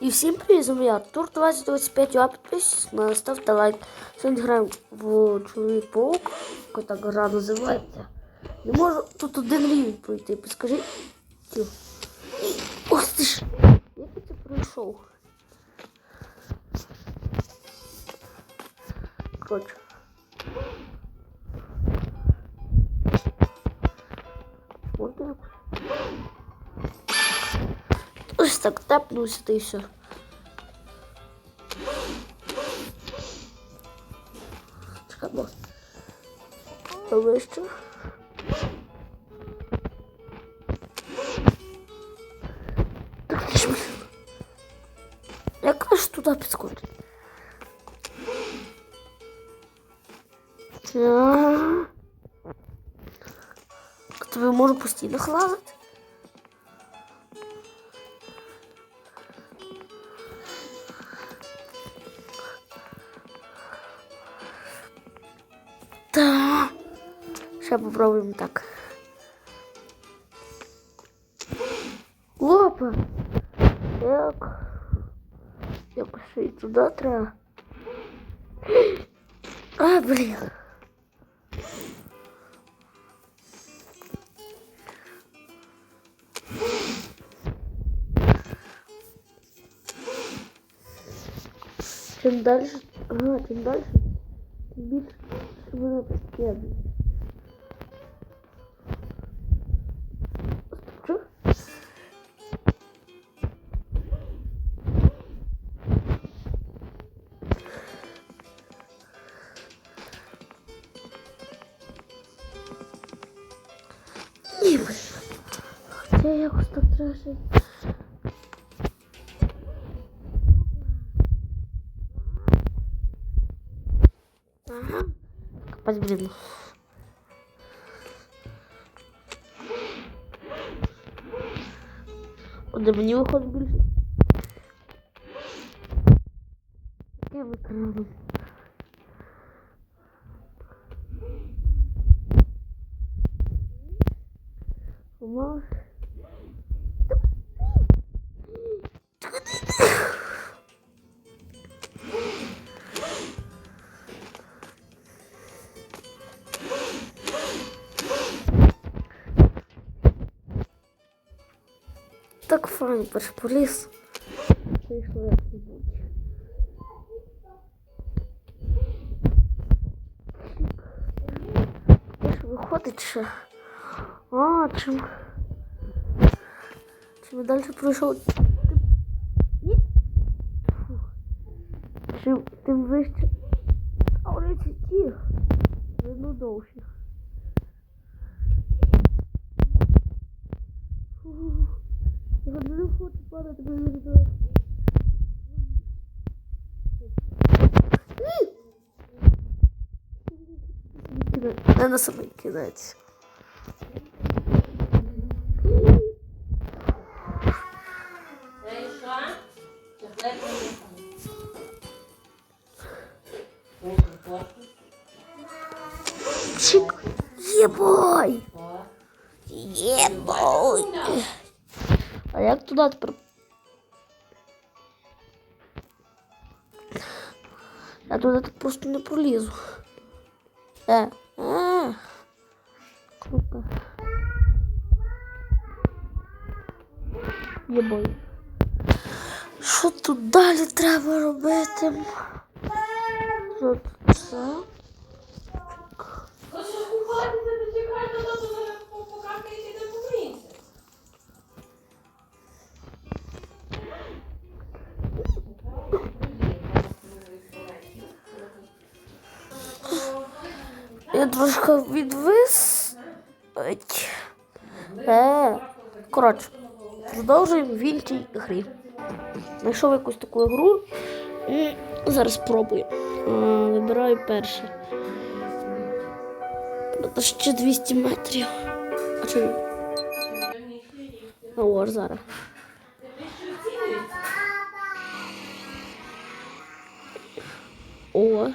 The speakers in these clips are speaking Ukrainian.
І всім привіт, з я Тур 2025, а підписуйтесь, ставте лайк. Сьогодні граємо в Чоловік Паук, яка так гра називається. Не можу тут один рівень пройти, підскажи. Тю. Ох ти ж! Як я це пройшов? Коротше. Можна якось? Ось так тепнувся та і все. Чекаємо. А ви що? Так ти ж мене. Як аж туди підскочить? Так. Ще попробуємо так. Опа. Так. Якось ще й туди треба. А, блін. Чим далі, ага, чим далі, тим більше мене підкидує. Що? Так треба. ще- Ага. Копать, блин. От де мені виходить більше. Я викрала. Мама. Так файн, перш поліз. Вийшло як-небудь. Виходить ще. А, чим. Чим далі пройшов. Чим тим вище. А вони ці ті. Видно довші. Фух. Я не хочу падати, бо я не Не на самий кінець. Чик. Єбой. Єбой. А як тепер? Я туди просто не пролізу. Е, е. Круто. Єбой. Що тут далі треба робити? Я трошки відвис. Е, коротше, продовжуємо в іншій грі. Знайшов якусь таку гру. Зараз спробую. Вибираю перше. Це ще 200 метрів. А? А ось зараз. О.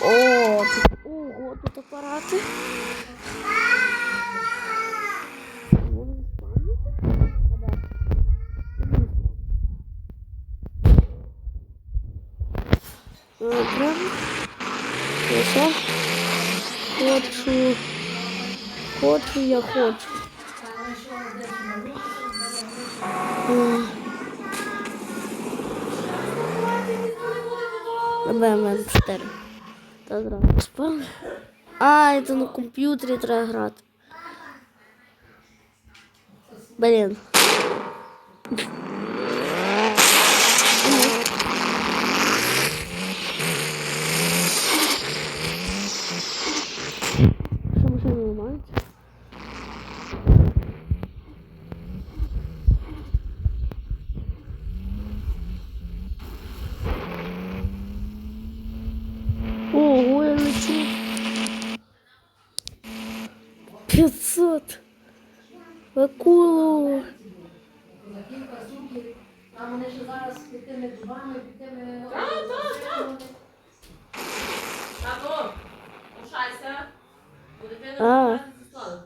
О, тут ого, тут апарати. Добре. Все. Хочу. Хочу, я хочу. Добавим 4. Та зразу спав. А, це на комп'ютері треба грати. Блін. Що машина ламається? Ого, я лечу. 500. Акулу. Там вони ще зараз під тими дубами, під тими... Тато, лишайся. Бо дитина А. не.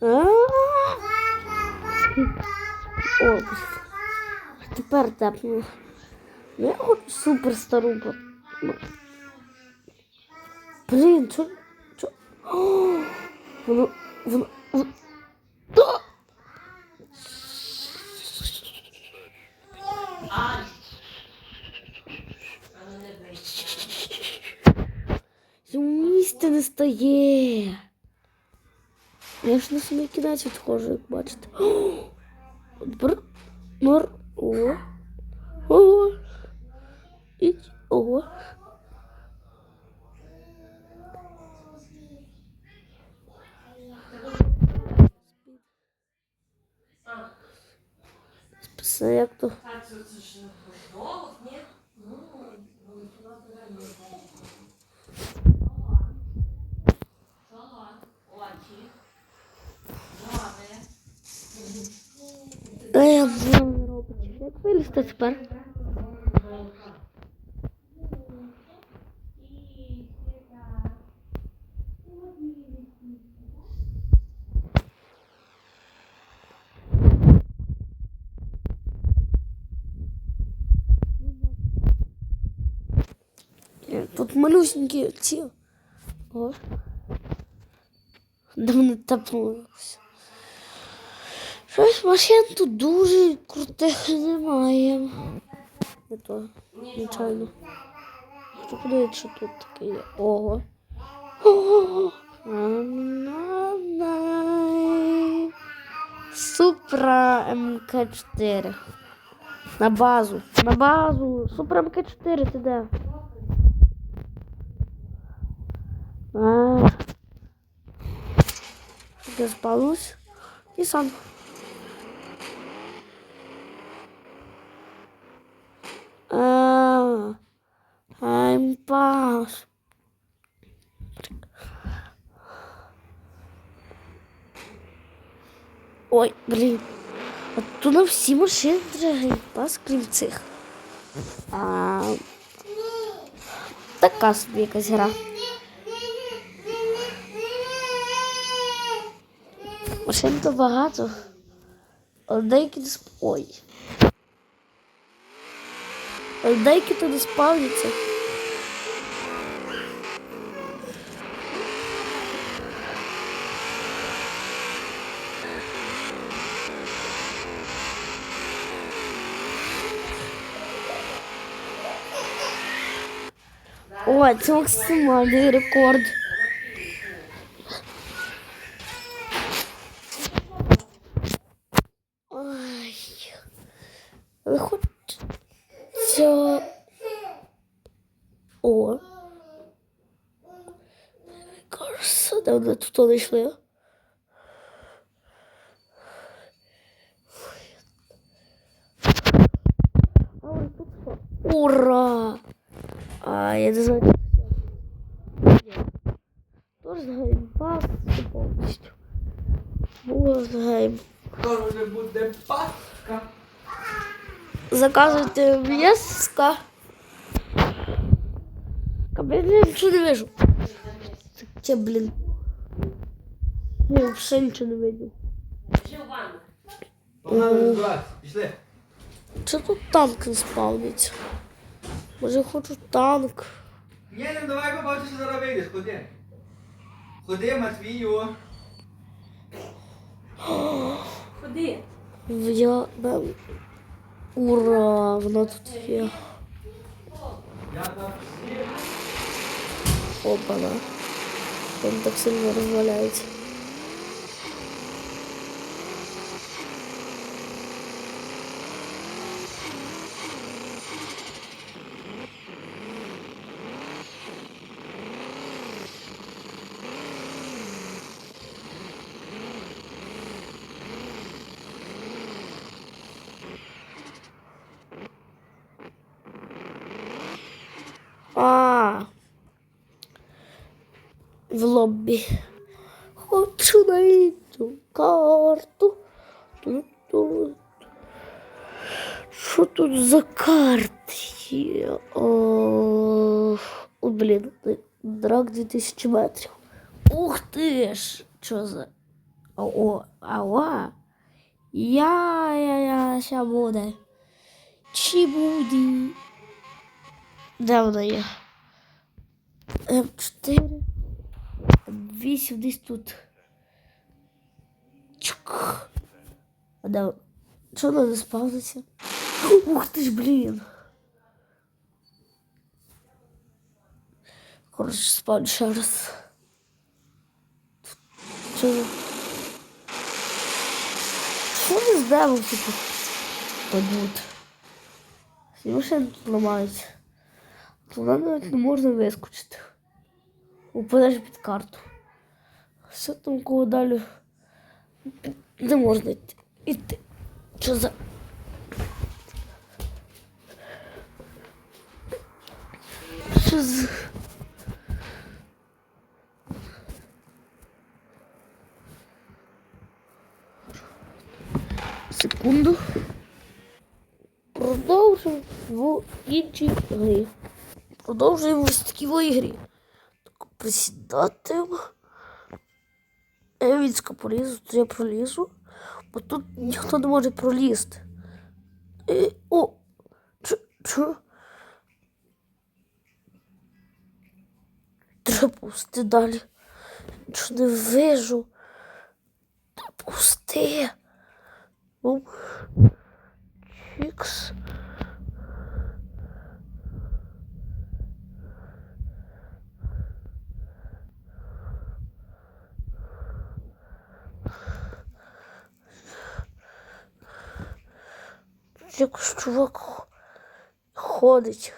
А? О, тепер тепну. Ну я хочу супер стару. Блін, чо? чо? Воно, воно, воно. Та! Ай. А ну не бий. Я місце не стає. Я ж на самий кінець відходжу, як бачите. О, Бр... Мор... О. О. Ідь. О. А, Списи, як то. так, це це ж не голос, ні? Ну, Салат, А я вже не робить. Як вилізти тепер? Е, Тут малюсенькі ці. О. Де мене тапнулося. Щось машин тут дуже крутих немає. Не то, звичайно. Хочу подивитися, що тут таке є. Ого. Ого. Супра МК4. На базу. На базу. Супра МК4, ти де? Я спалось. І сам. А, I'm pass. Ой, блін. От тут на всі машини треба геймпас, крім цих. А, така собі якась гра. Машин то багато. Але деякі не сп... Ой. Але деякі то не спавняться. О, це максимальний рекорд. Ой. Але. О. Кажется, давно тут не йшли? А ой, тут що? Ура! А, я не знаю. Тож геймпас повністю. Вот гейм. Вже буде паска. Заказывайте м'яска. Блин, ничего не вижу. Те, блин. Я вообще ничего не ванна. Погнали. Пішли. Что тут танк не спавнится? Може, хочу танк. Ні, ну давай побачиш, що зараз вийдеш, ходи. Ходи, Матвію. Ходи. Я. Ура! Вона тут є. Я там. Опана. Він так сильно розваляється. А. В лоббі. Хочу на цю карту. Що тут за карти? є? О, о, блін, драк 2000 метрів. Ух ти ж! Що за? О, ава. Я, я, я, ща буде. Чи буде? Де вона є? М4. 8 десь тут. Чук. А де? Що вона не спавниться? Ух ти ж, блін. Коротше, спав ще раз. За? Що ви з демом тут? Тут. Всі машини тут ламаються. Туди навіть не можна вискочити. Упадеш під карту. Все там кого далі. Не можна йти. Що за. Що за. Секунду. Продовжуємо в іншій грі. Продовжуємо ось такій во ігрі. Так, присідатиму. Евінська полізу, то я пролізу. Бо тут ніхто не може пролізти. Е, о! Чо? Чо? Треба пусти далі. Що не вижу. Та пусти. Чікс. Якось чувак х- ходить.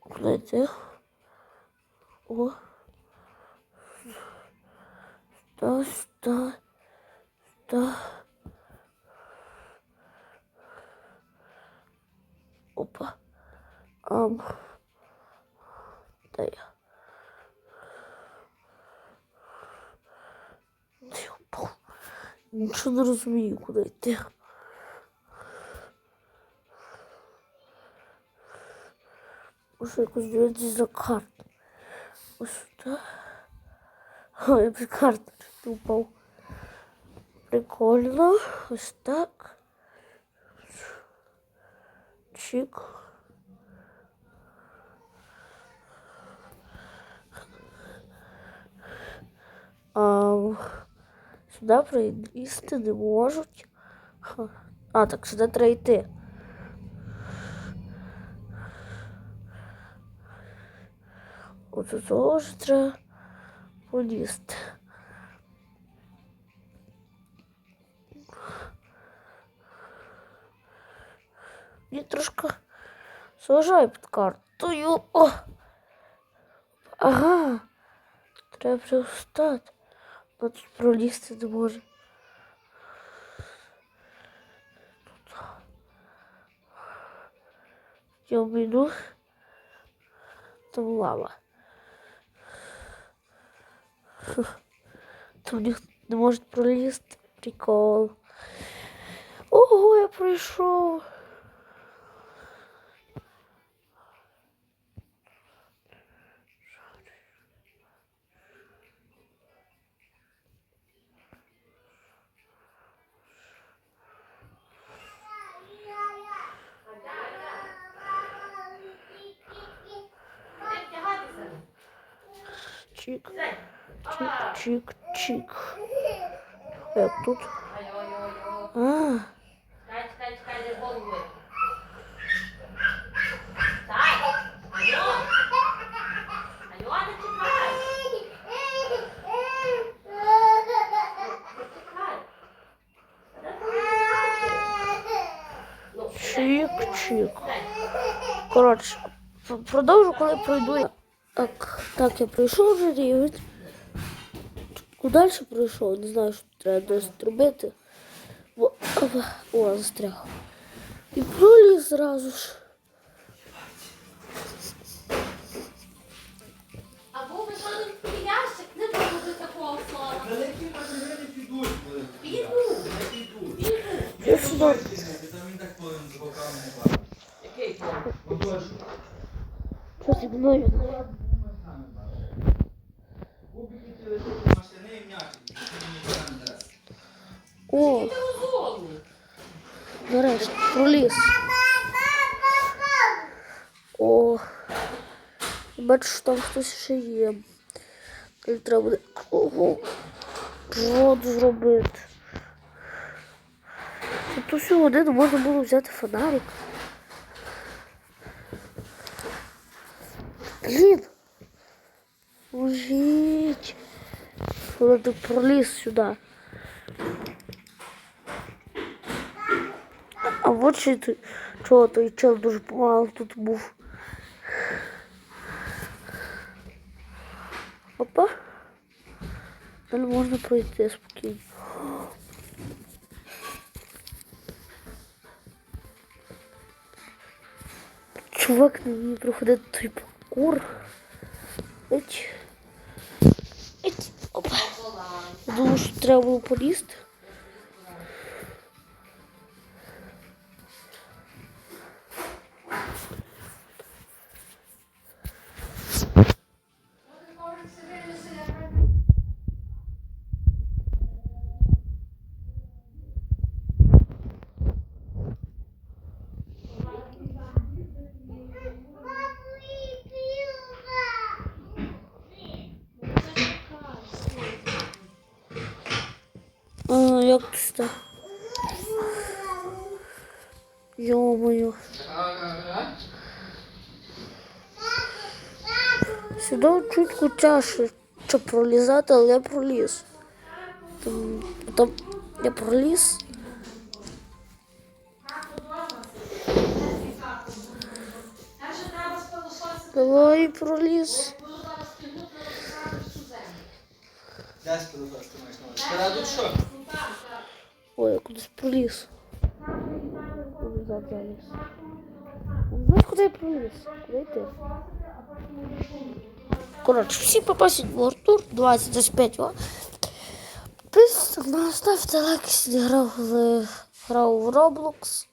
Куди йти? О. Сюда, сюда, сюда. Опа. Ам. Де я? Я Нічого не розумію, куди йти. Може якось дивитися за карту. Ось сюди. Ой, я під карту упав. Прикольно. Ось так. Чик. А, сюди прийти не можуть. А, так сюди треба йти. Оце теж треба полізти. Мені трошки заважає під картою. О! Ага. Треба привстати. Тут пролізти не може. Тут. Я обійду. Там лава. Там ніхто не може пролізти. Прикол. Ого, я пройшов. чик, чик, чик, чик. Як тут? А. Чик-чик. Короче, продолжу, когда пройду. Так. так, я пройшов вже рівень. Куди далі пройшов? Не знаю, що треба десь робити. О, опа, о, застряг. І проліз зразу ж. Або ви маленький ящик, не буде такого слова. Великі машини не підуть. Підуть. Не підуть. Підуть. Я сюди. Там він так повинен з боками не бачить. Який то? Отож. Що зі мною? О, розумний. нарешті, проліз. О, бачу, що там хтось ще є. Треба буде ого, рот зробити. Тут усю годину можна було взяти фонарик. Блін! Ти проліз сюди. А от ти, чого той чел дуже помало тут був. Опа. Далі можна пройти спокійно. Чувак не вміє проходити той паркур. Еть. Еть. Опа. Думаю, що треба було полізти. Yeah. Чутку тяжче, щоб пролізати, але я проліз. Там, там я проліз. Давай проліз. Ой, я кудись проліз. Знаєш, куди я проліз? Куди йти? Коротше, всі попасть в Артур 25 о. Підписуйтесь ставте лайк, якщо грав в Roblox.